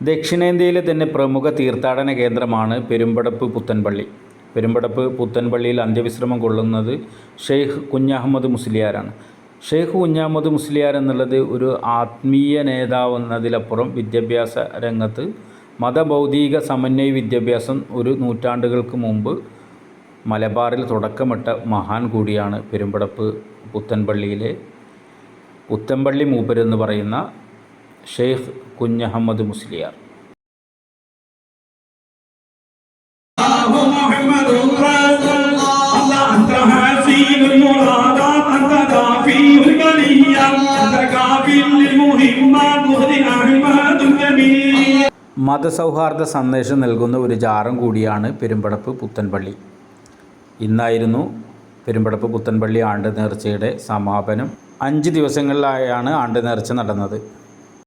ദക്ഷിണേന്ത്യയിലെ തന്നെ പ്രമുഖ തീർത്ഥാടന കേന്ദ്രമാണ് പെരുമ്പടപ്പ് പുത്തൻപള്ളി. പെരുമ്പടപ്പ് പുത്തൻപള്ളിയിൽ അന്ത്യവിശ്രമം കൊള്ളുന്നത് ഷെയ്ഖ് കുഞ്ഞഹമ്മദ് മുസ്ലിയാരാണ്. ഷെയ്ഖ് കുഞ്ഞഹമ്മദ് മുസ്ലിയാർ എന്നുള്ളത് ഒരു ആത്മീയ നേതാവ് എന്നതിലപ്പുറം വിദ്യാഭ്യാസ രംഗത്ത് മതഭൗതിക സമന്വയ വിദ്യാഭ്യാസം ഒരു നൂറ്റാണ്ടുകൾക്ക് മുമ്പ് മലബാറിൽ തുടക്കമിട്ട മഹാൻ കൂടിയാണ് പെരുമ്പടപ്പ് പുത്തൻപള്ളിയിലെ പുത്തൻപള്ളി മൂപ്പരെന്ന് പറയുന്ന ഷെയ്ഖ് കുഞ്ഞഹമ്മദ് മുസ്ലിയാർ. മതസൗഹാർദ്ദ സന്ദേശം നൽകുന്ന ഒരു ജാറം കൂടിയാണ് പെരുമ്പടപ്പ് പുത്തൻപള്ളി. ഇന്നായിരുന്നു പെരുമ്പടപ്പ് പുത്തൻപള്ളി ആണ്ട് നേർച്ചയുടെ സമാപനം. അഞ്ച് ദിവസങ്ങളിലായാണ് ആണ്ട് നേർച്ച നടന്നത്.